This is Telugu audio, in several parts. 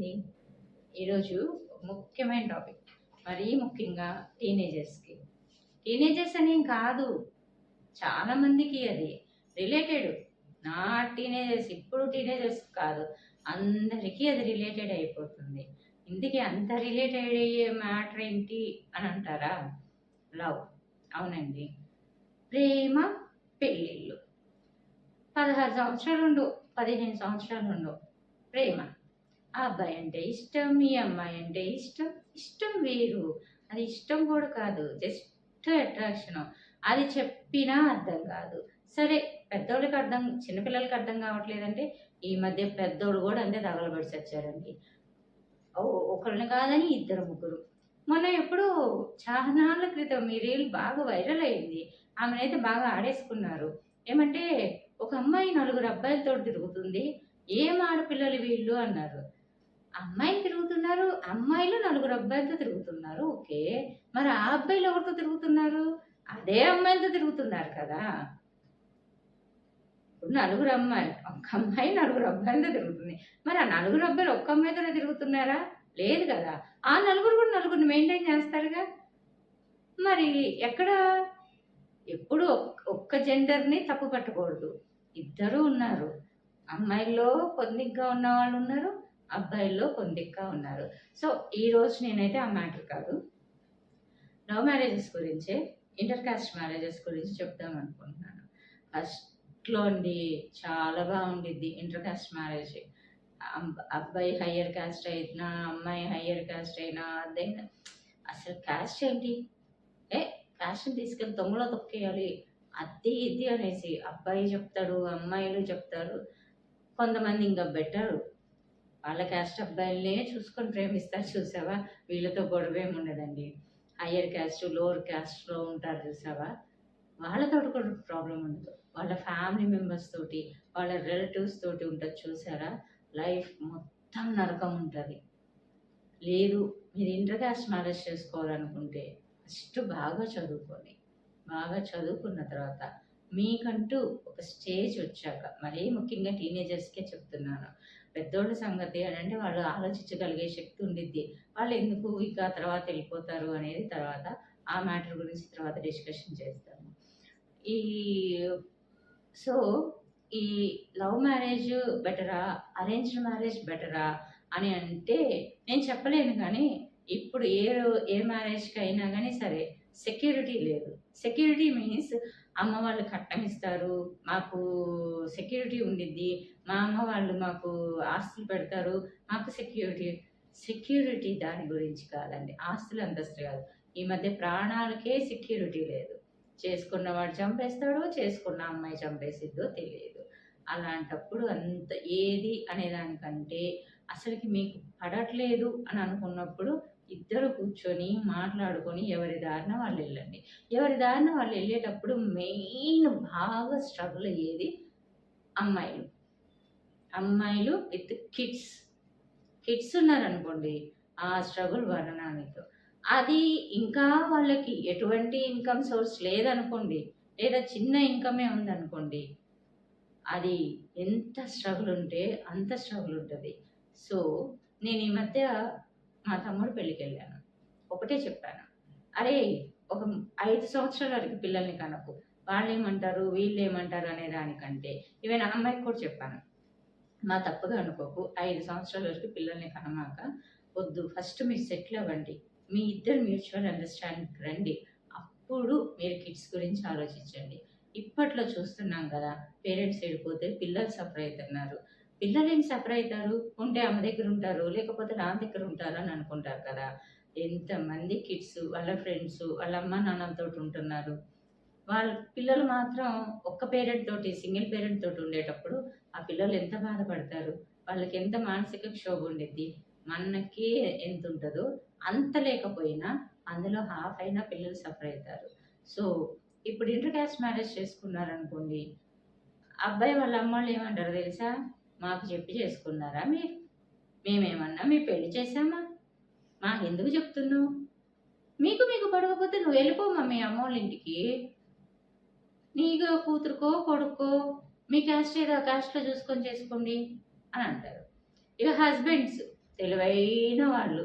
అండి ఈరోజు ముఖ్యమైన టాపిక్ మరీ ముఖ్యంగా టీనేజర్స్కి టీనేజర్స్ అనేం కాదు. చాలామందికి అది రిలేటెడ్ నా టీనేజర్స్ ఇప్పుడు టీనేజర్స్ కాదు. అందరికీ అది రిలేటెడ్ అయిపోతుంది. ఇందుకే అంత రిలేటెడ్ అయ్యే మ్యాటర్ ఏంటి అని అంటారా? లవ్. అవునండి. ప్రేమ పెళ్ళిళ్ళు. పదహారు సంవత్సరాలు ఉండు పదిహేను సంవత్సరాలు ఉండు ప్రేమ. ఆ అబ్బాయి అంటే ఇష్టం ఈ అమ్మాయి అంటే ఇష్టం ఇష్టం వేరు. అది ఇష్టం కూడా కాదు జస్ట్ అట్రాక్షన్ అది చెప్పినా అర్థం కాదు. సరే పెద్దోళ్ళకి అర్థం చిన్నపిల్లలకి అర్థం కావట్లేదంటే ఈ మధ్య పెద్దోళ్ళు కూడా అంతే తగలబడి చచ్చారండి ఓ- కాదని ఇద్దరు ముగ్గురు. మొన్న ఎప్పుడు చాలానాళ్ళ క్రితం మీ రీల్ బాగా వైరల్ అయింది. ఆమెనైతే బాగా ఆడేసుకున్నారు. ఏమంటే ఒక అమ్మాయి నలుగురు అబ్బాయిలతో తిరుగుతుంది. ఏం ఆడపిల్లలు వీళ్ళు అన్నారు. అమ్మాయిలు తిరుగుతున్నారు అమ్మాయిలు నలుగురు అబ్బాయిలతో తిరుగుతున్నారు. ఓకే. మరి ఆ అబ్బాయిలు ఎవరితో తిరుగుతున్నారు? అదే అమ్మాయిలతో తిరుగుతున్నారు కదా. ఇప్పుడు నలుగురు అమ్మాయిలు ఒక్క అమ్మాయి నలుగురు అబ్బాయిలతో తిరుగుతుంది. మరి ఆ నలుగురు అబ్బాయిలు ఒక్క అమ్మాయితోనే తిరుగుతున్నారా? లేదు కదా. ఆ నలుగురు కూడా నలుగురిని మెయింటైన్ చేస్తారుగా? మరి ఎక్కడ? ఎప్పుడు ఒక్క జెండర్ని తప్పు పట్టకూడదు. ఇద్దరు ఉన్నారు. అమ్మాయిల్లో పొందిగ్గా ఉన్న వాళ్ళు ఉన్నారు అబ్బాయిల్లో పొందిగ్గా ఉన్నారు. సో ఈ రోజు నేనైతే ఆ మ్యాటర్ కాదు. లవ్ మ్యారేజెస్ గురించే ఇంటర్ కాస్ట్ మ్యారేజెస్ గురించి చెప్దాం అనుకుంటున్నాను. ఫస్ట్లో ఉండి చాలా బాగుండిద్ది ఇంటర్ కాస్ట్ మ్యారేజ్ అబ్బాయి హయ్యర్ కాస్ట్ అయినా అమ్మాయి హయ్యర్ కాస్ట్ అయినా అదైనా అసలు కాస్ట్ ఏంటి? ఏ కాస్ట్ని తీసుకెళ్ళి తొమ్మిలో తొక్కేయాలి. అది ఇది అనేసి అబ్బాయి చెప్తాడు అమ్మాయిలు చెప్తారు. కొంతమంది ఇంకా బెటర్ వాళ్ళ క్యాస్ట్ అబ్బాయిలనే చూసుకొని ప్రేమిస్తారు చూసావా? వీళ్ళతో గొడవ ఏమి ఉండదండి. హయ్యర్ క్యాస్ట్ లోవర్ క్యాస్ట్లో ఉంటారు చూసావా? వాళ్ళతో కూడా ప్రాబ్లం ఉండదు. వాళ్ళ ఫ్యామిలీ మెంబర్స్ తోటి వాళ్ళ రిలేటివ్స్ తోటి ఉంటుంది చూసారా? లైఫ్ మొత్తం నరకం ఉంటుంది. లేదు మీరు ఇంటర్ క్యాస్ట్ మ్యారేజ్ చేసుకోవాలనుకుంటే ఫస్ట్ బాగా చదువుకోండి. బాగా చదువుకున్న తర్వాత మీకంటూ ఒక స్టేజ్ వచ్చాక మరీ ముఖ్యంగా టీనేజర్స్కే చెప్తున్నాను. పెద్దోళ్ళ సంగతి అని అంటే వాళ్ళు ఆలోచించగలిగే శక్తి ఉండిద్ది. వాళ్ళు ఎందుకు ఇక తర్వాత వెళ్ళిపోతారు అనేది తర్వాత ఆ మ్యాటర్ గురించి తర్వాత డిస్కషన్ చేస్తాము. ఈ సో ఈ లవ్ మ్యారేజ్ బెటరా? అరేంజ్డ్ మ్యారేజ్ బెటరా? అని అంటే నేను చెప్పలేను కానీ ఇప్పుడు ఏ ఏ మ్యారేజ్కి అయినా కానీ సరే సెక్యూరిటీ లేదు. సెక్యూరిటీ మీన్స్ అమ్మ వాళ్ళు కట్టం ఇస్తారు మాకు సెక్యూరిటీ ఉండిద్ది మా అమ్మ వాళ్ళు మాకు ఆస్తులు పెడతారు మాకు సెక్యూరిటీ. సెక్యూరిటీ దాని గురించి కాదండి ఆస్తులు అంతస్తు కాదు. ఈ మధ్య ప్రాణాలకే సెక్యూరిటీ లేదు. చేసుకున్నవాడు చంపేస్తాడో చేసుకున్న అమ్మాయి చంపేసిద్దో తెలియదు. అలాంటప్పుడు అంత ఏది అనేదానికంటే అసలుకి మీకు పడట్లేదు అని అనుకున్నప్పుడు ఇద్దరు కూర్చొని మాట్లాడుకొని ఎవరి దారిన వాళ్ళు వెళ్ళండి. ఎవరి దారిన వాళ్ళు వెళ్ళేటప్పుడు మెయిన్ బాగా స్ట్రగుల్ అయ్యేది అమ్మాయిలు. అమ్మాయిలు విత్ కిడ్స్. కిడ్స్ ఉన్నారనుకోండి ఆ స్ట్రగుల్ వర్ణనానితో అది ఇంకా వాళ్ళకి ఎటువంటి ఇన్కమ్ సోర్స్ లేదనుకోండి లేదా చిన్న ఇన్కమే ఉందనుకోండి అది ఎంత స్ట్రగుల్ ఉంటే అంత స్ట్రగుల్ ఉంటుంది. సో నేను ఈ మధ్య మా తమ్ముడు పెళ్ళికి వెళ్ళాను ఒకటే చెప్పాను. అరే ఒక ఐదు సంవత్సరాల వరకు పిల్లల్ని కనకు వాళ్ళు ఏమంటారు వీళ్ళు ఏమంటారు అనే దానికంటే ఈవెన్ అమ్మాయికి కూడా చెప్పాను. మా తప్పుగా అనుకోకు. ఐదు సంవత్సరాల వరకు పిల్లల్ని కనమాక వద్దు. ఫస్ట్ మీరు సెటిల్ అవ్వండి. మీ ఇద్దరు మ్యూచువల్ అండర్స్టాండింగ్ రండి. అప్పుడు మీరు కిడ్స్ గురించి ఆలోచించండి. ఇప్పట్లో చూస్తున్నాం కదా పేరెంట్స్ వెళ్ళిపోతే పిల్లలు సఫర్ అవుతున్నారు. పిల్లలు ఏం సఫర్ అవుతారు ఉంటే అమ్మ దగ్గర ఉంటారు లేకపోతే నా దగ్గర ఉంటారు అని అనుకుంటారు కదా. ఎంతమంది కిడ్స్ వాళ్ళ ఫ్రెండ్స్ వాళ్ళ అమ్మ నాన్నలతో ఉంటున్నారు. వాళ్ళ పిల్లలు మాత్రం ఒక్క పేరెంట్ తోటి సింగిల్ పేరెంట్ తోటి ఉండేటప్పుడు ఆ పిల్లలు ఎంత బాధపడతారు? వాళ్ళకి ఎంత మానసిక క్షోభ ఉండిద్ది? మనకి ఎంత ఉంటుందో అంత లేకపోయినా అందులో హాఫ్ అయినా పిల్లలు సఫర్ అవుతారు సో ఇప్పుడు ఇంటర్ క్యాస్ట్ మ్యారేజ్ చేసుకున్నారనుకోండి అబ్బాయి వాళ్ళ అమ్మ వాళ్ళు ఏమంటారు తెలుసా? మాకు చెప్పి చేసుకున్నారా మీరు? మేమేమన్నా మీ పెళ్ళి చేశామా? మాకెందుకు చెప్తున్నావు? మీకు మీకు పడకపోతే నువ్వు వెళ్ళిపోమా మీ అమ్మోళ్ళ ఇంటికి నీకు కూతురుకో కొడుకో మీ క్యాస్ట్ ఏదో క్యాస్ట్లో చూసుకొని చేసుకోండి అని అంటారు. ఇక హస్బెండ్స్ తెలివైన వాళ్ళు.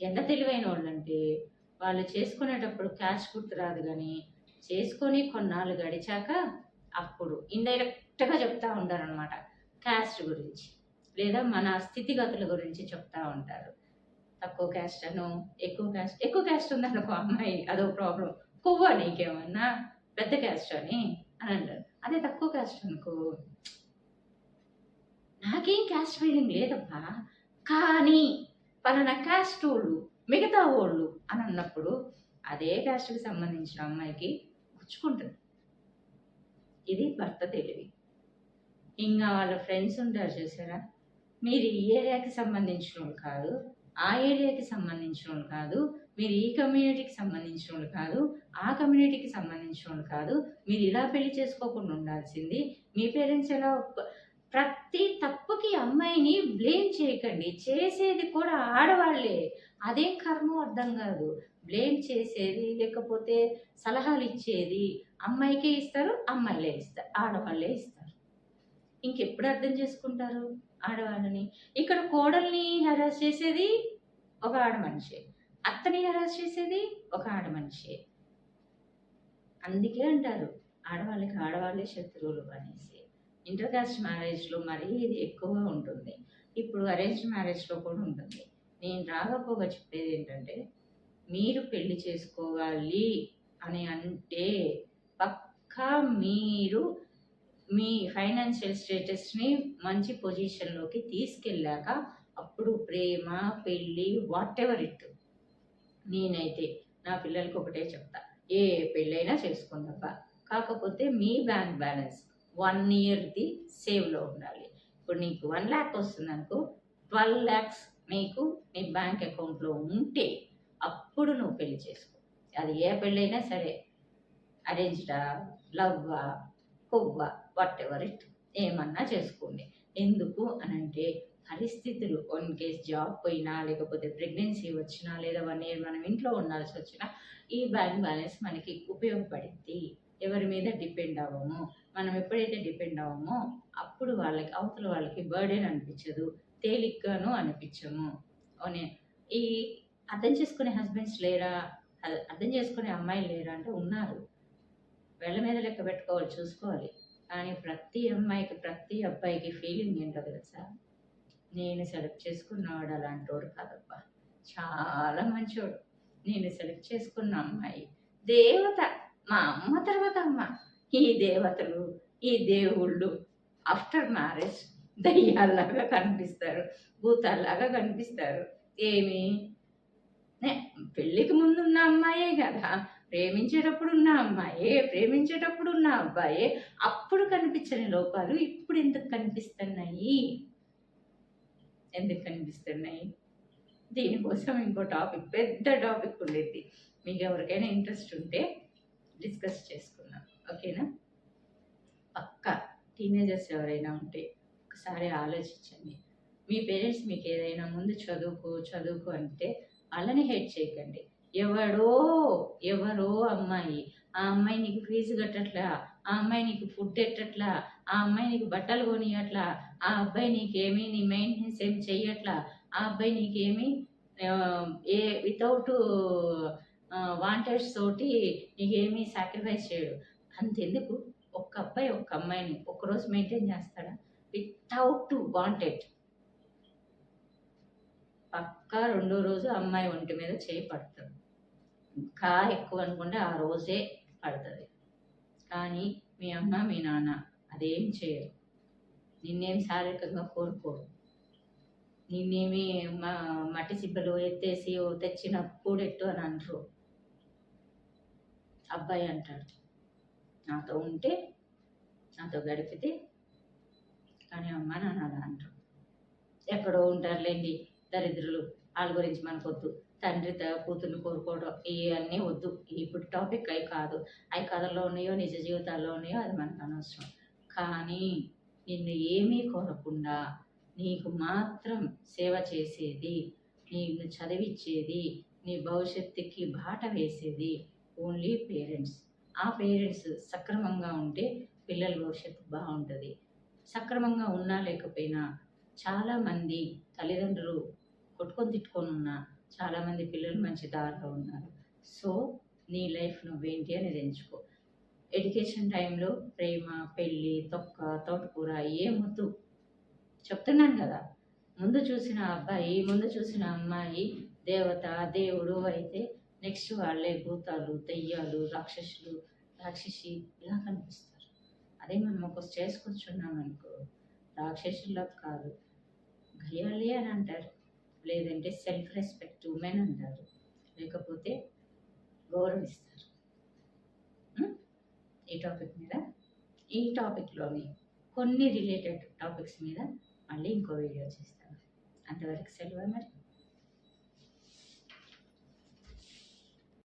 ఎంత తెలివైన వాళ్ళు అంటే వాళ్ళు చేసుకునేటప్పుడు క్యాష్ గుర్తురాదు కానీ చేసుకొని కొన్నాళ్ళు గడిచాక అప్పుడు ఇండైరెక్ట్గా చెప్తా ఉంటారనమాట క్యాస్ట్ గురించి లేదా మన స్థితిగతుల గురించి చెప్తా ఉంటారు. తక్కువ క్యాస్ట్ అను ఎక్కువ క్యాస్ట్ ఎక్కువ క్యాస్ట్ ఉందనుకో అమ్మాయి అదో ప్రాబ్లం కొవ్వ నీకేమన్నా పెద్ద క్యాస్ట్ అని అని అంటారు. అదే తక్కువ క్యాస్ట్ అనుకో నాకేం క్యాస్ట్ ఫీలింగ్ లేదబ్బా. కానీ పలానా క్యాస్ట్ వాళ్ళు మిగతా వాళ్ళు అని అన్నప్పుడు అదే క్యాస్ట్కి సంబంధించిన అమ్మాయికి గుచ్చుకుంటుంది. ఇది భర్త తెలివి. ఇంకా వాళ్ళ ఫ్రెండ్స్ ఉంటారు చూసారా? మీరు ఈ ఏరియాకి సంబంధించిన వాళ్ళు కాదు ఆ ఏరియాకి సంబంధించిన వాళ్ళు కాదు మీరు ఈ కమ్యూనిటీకి సంబంధించిన వాళ్ళు కాదు ఆ కమ్యూనిటీకి సంబంధించిన వాళ్ళు కాదు మీరు ఇలా పెళ్ళి చేసుకోకుండా ఉండాల్సింది. మీ పేరెంట్స్ ఎలా ప్రతి తప్పుకి అమ్మాయిని బ్లేమ్ చేయకండి. చేసేది కూడా ఆడవాళ్ళే. అదేం కర్మ అర్థం కాదు. బ్లేమ్ చేసేది లేకపోతే సలహాలు ఇచ్చేది అమ్మాయికే ఇస్తారు అమ్మాయిలే ఇస్తారు ఆడవాళ్ళే ఇస్తారు. ఇంకెప్పుడు అర్థం చేసుకుంటారు ఆడవాళ్ళని? ఇక్కడ కోడల్ని హెరాస్ చేసేది ఒక ఆడ మనిషి. అత్తని హెరాస్ చేసేది ఒక ఆడ మనిషి. అందుకే అంటారు ఆడవాళ్ళకి ఆడవాళ్ళే శత్రువులు అనేసి. ఇంటర్ కాస్ట్ మ్యారేజ్లో మరీ ఇది ఎక్కువగా ఉంటుంది. ఇప్పుడు అరేంజ్ మ్యారేజ్లో కూడా ఉంటుంది. నేను రాకపోగా చెప్పేది ఏంటంటే మీరు పెళ్ళి చేసుకోవాలి అని అంటే పక్కా మీరు మీ ఫైనాన్షియల్ స్టేటస్ని మంచి పొజిషన్లోకి తీసుకెళ్ళాక అప్పుడు ప్రేమ పెళ్ళి వాట్ ఎవర్ ఇట్ నేనైతే నా పిల్లలకి ఒకటే చెప్తా. ఏ పెళ్ళైనా చేసుకుందబ్బా. కాకపోతే మీ బ్యాంక్ బ్యాలెన్స్ వన్ ఇయర్ది సేవ్లో ఉండాలి. ఇప్పుడు నీకు వన్ ల్యాక్ వస్తుంది అనుకో ట్వెల్వ్ ల్యాక్స్ నీకు నీ బ్యాంక్ అకౌంట్లో ఉంటే అప్పుడు నువ్వు పెళ్ళి చేసుకో. అది ఏ పెళ్ళైనా సరే. అరేంజ్డా లవ్వా కొవ్వ వాట్ ఎవర్ ఇట్ ఏమన్నా చేసుకోండి. ఎందుకు అని అంటే పరిస్థితులు వన్ కేస్ జాబ్ పోయినా లేకపోతే ప్రెగ్నెన్సీ వచ్చినా లేదా వన్ ఇయర్ మనం ఇంట్లో ఉండాల్సి వచ్చినా ఈ బ్యాంక్ బ్యాలెన్స్ మనకి ఉపయోగపడింది ఎవరి మీద డిపెండ్ అవ్వము? మనం ఎప్పుడైతే డిపెండ్ అవ్వమో అప్పుడు వాళ్ళకి అవతల వాళ్ళకి బర్డెన్ అనిపించదు. తేలిగ్గాను అనిపించము. అని ఈ అర్థం చేసుకునే హస్బెండ్స్ లేరా? అర్థం చేసుకునే అమ్మాయిలు లేరా? అంటే ఉన్నారు. వెళ్ళ మీద లెక్క పెట్టుకోవాలి చూసుకోవాలి. కానీ ప్రతి అమ్మాయికి ప్రతి అబ్బాయికి ఫీలింగ్ ఏంటో తెలుసా? నేను సెలెక్ట్ చేసుకున్నవాడు అలాంటి వాడు కాదబ్బా. చాలా మంచివాడు నేను సెలెక్ట్ చేసుకున్న అమ్మాయి దేవత మా అమ్మ తర్వాత అమ్మ. ఈ దేవతలు ఈ దేవుళ్ళు ఆఫ్టర్ మ్యారేజ్ దయ్యాల్లాగా కనిపిస్తారు భూతాల్లాగా కనిపిస్తారు. ఏమి? నే- పెళ్ళికి ముందున్న అమ్మాయే కదా. ప్రేమించేటప్పుడు ఉన్న అమ్మాయే ప్రేమించేటప్పుడు ఉన్న అబ్బాయే అప్పుడు కనిపించని లోపాలు ఇప్పుడు ఎందుకు కనిపిస్తున్నాయి? ఎందుకు కనిపిస్తున్నాయి? దీనికోసం ఇంకో టాపిక్ పెద్ద టాపిక్ ఉండేది. మీకు ఎవరికైనా ఇంట్రెస్ట్ ఉంటే డిస్కస్ చేసుకుందాం. ఓకేనా? పక్క టీనేజర్స్ ఎవరైనా ఉంటే ఒకసారి ఆలోచించండి. మీ పేరెంట్స్ మీకు ఏదైనా ముందు చదువుకో చదువుకో అంటే వాళ్ళని హెడ్ చేయకండి. ఎవడో ఎవరో అమ్మాయి. ఆ అమ్మాయి నీకు ఫీజు కట్టట్లా ఆ అమ్మాయి నీకు ఫుడ్ ఎట్టట్లా ఆ అమ్మాయి నీకు బట్టలు కొనియట్లా ఆ అబ్బాయి నీకేమీ నీ మెయింటెనెన్స్ ఏమి చెయ్యట్లా ఆ అబ్బాయి నీకేమీ ఏ వితౌట్ వాంటెడ్స్ తోటి నీకేమీ సాక్రిఫైస్ చేయడు. అంతెందుకు? ఒక్క అబ్బాయి ఒక్క అమ్మాయిని ఒక్కరోజు మెయింటైన్ చేస్తాడా? వితౌట్ వాంటెడ్ పక్కా రెండో రోజు అమ్మాయి ఒంటి మీద చేయి ఇంకా ఎక్కువ అనుకుంటే ఆ రోజే పడుతుంది. కానీ మీ అమ్మ మీ నాన్న అదేం చేయరు. నిన్నేం శారీరకంగా కోరుకోరు నిన్నేమి మా మట్టి సిబ్బలు ఎత్తేసి తెచ్చిన కూడెట్టు అని అంటారు అబ్బాయి అంటాడు నాతో ఉంటే నాతో గడిపితే కానీ అమ్మ నాన్న అలా అంటారు ఎక్కడో ఉంటారులేండి దరిద్రులు. వాళ్ళ గురించి మనకొద్దు. తండ్రి త- కూతుర్ని కోరుకోవడం ఇవన్నీ వద్దు. ఇప్పుడు టాపిక్ అవి కాదు. అవి కథల్లో ఉన్నాయో నిజ జీవితాల్లో ఉన్నాయో అది మనకు అనవసరం. కానీ నిన్ను ఏమీ కోరకుండా నీకు మాత్రం సేవ చేసేది నిన్ను చదివించేది నీ భవిష్యత్తుకి బాట వేసేది ఓన్లీ పేరెంట్స్ ఆ పేరెంట్స్ సక్రమంగా ఉంటే పిల్లల భవిష్యత్తు బాగుంటుంది. సక్రమంగా ఉన్నా లేకపోయినా చాలామంది తల్లిదండ్రులు కొట్టుకొని తిట్టుకొని ఉన్నా చాలామంది పిల్లలు మంచి దారిలో ఉన్నారు. సో నీ లైఫ్ నువ్వేంటి అనేది ఎంచుకో. ఎడ్యుకేషన్ టైంలో ప్రేమ పెళ్ళి తొక్క తోటకూర ఏమొద్దు చెప్తున్నాను కదా. ముందు చూసిన అబ్బాయి ముందు చూసిన అమ్మాయి దేవత దేవుడు అయితే నెక్స్ట్ వాళ్ళే భూతాలు దెయ్యాలు రాక్షసులు రాక్షసి ఇలా కనిపిస్తారు. అదే మనం ఒక స్టేజ్ కూర్చున్నాం అనుకో. రాక్షసుల్లో కాదు. గయ్యాలి అని అంటారు. లేదంటే సెల్ఫ్ రెస్పెక్ట్ ఉమెన్ అంటారు. లేకపోతే గౌరవిస్తారు ఈ టాపిక్ మీద? ఈ టాపిక్లోని కొన్ని రిలేటెడ్ టాపిక్స్ మీద మళ్ళీ ఇంకో వీడియో చేస్తాను. అంతవరకు సెలవు మరి.